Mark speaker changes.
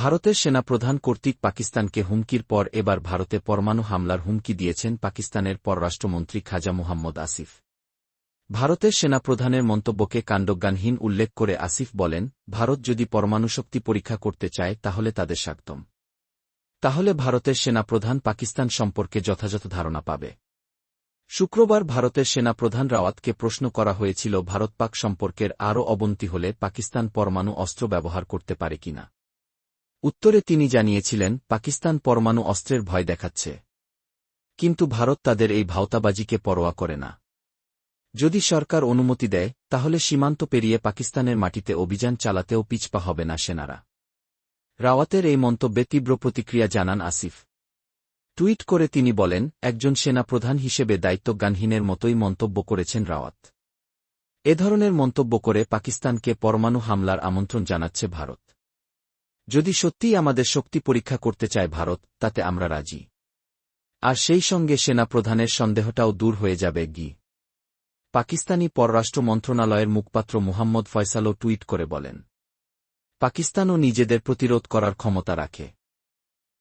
Speaker 1: ভারতের সেনাপ্রধান কর্তৃক পাকিস্তানকে হুমকির পর এবার ভারতে পরমাণু হামলার হুমকি দিয়েছেন পাকিস্তানের পররাষ্ট্রমন্ত্রী খাজা মুহাম্মদ আসিফ। ভারতের সেনাপ্রধানের মন্তব্যকে কাণ্ডজ্ঞানহীন উল্লেখ করে আসিফ বলেন, ভারত যদি পরমাণু শক্তি পরীক্ষা করতে চায়, তাহলে তাদের স্বাগতম। তাহলে ভারতের সেনাপ্রধান পাকিস্তান সম্পর্কে যথাযথ ধারণা পাবে। শুক্রবার ভারতের সেনাপ্রধান রাওয়াতকে প্রশ্ন করা হয়েছিল, ভারত পাক সম্পর্কের আরও অবনতি হলে পাকিস্তান পরমাণু অস্ত্র ব্যবহার করতে পারে কিনা? উত্তরে তিনি জানিয়েছিলেন, পাকিস্তান পরমাণু অস্ত্রের ভয় দেখাচ্ছে। কিন্তু ভারত তাদের এই ভাওতাবাজিকে পরোয়া করে না। যদি সরকার অনুমতি দেয়, তাহলে সীমান্ত পেরিয়ে পাকিস্তানের মাটিতে অভিযান চালাতেও পিছপা হবে না সেনারা। রাওয়াতের এই মন্তব্যে তীব্র প্রতিক্রিয়া জানান আসিফ। টুইট করে তিনি বলেন, একজন সেনাপ্রধান হিসেবে দায়িত্বজ্ঞানহীনের মতোই মন্তব্য করেছেন রাওয়াত। এ ধরনের মন্তব্য করে পাকিস্তানকে পরমাণু হামলার আমন্ত্রণ জানাচ্ছে ভারত। যদি সত্যিই আমাদের শক্তি পরীক্ষা করতে চায় ভারত, তাতে আমরা রাজি। আর সেই সঙ্গে সেনা প্রধানের সন্দেহটাও দূর হয়ে যাবে গি। পাকিস্তানি পররাষ্ট্র মন্ত্রণালয়ের মুখপাত্র মুহাম্মদ ফয়সালও টুইট করে বলেন, পাকিস্তানও নিজেদের প্রতিরোধ করার ক্ষমতা রাখে।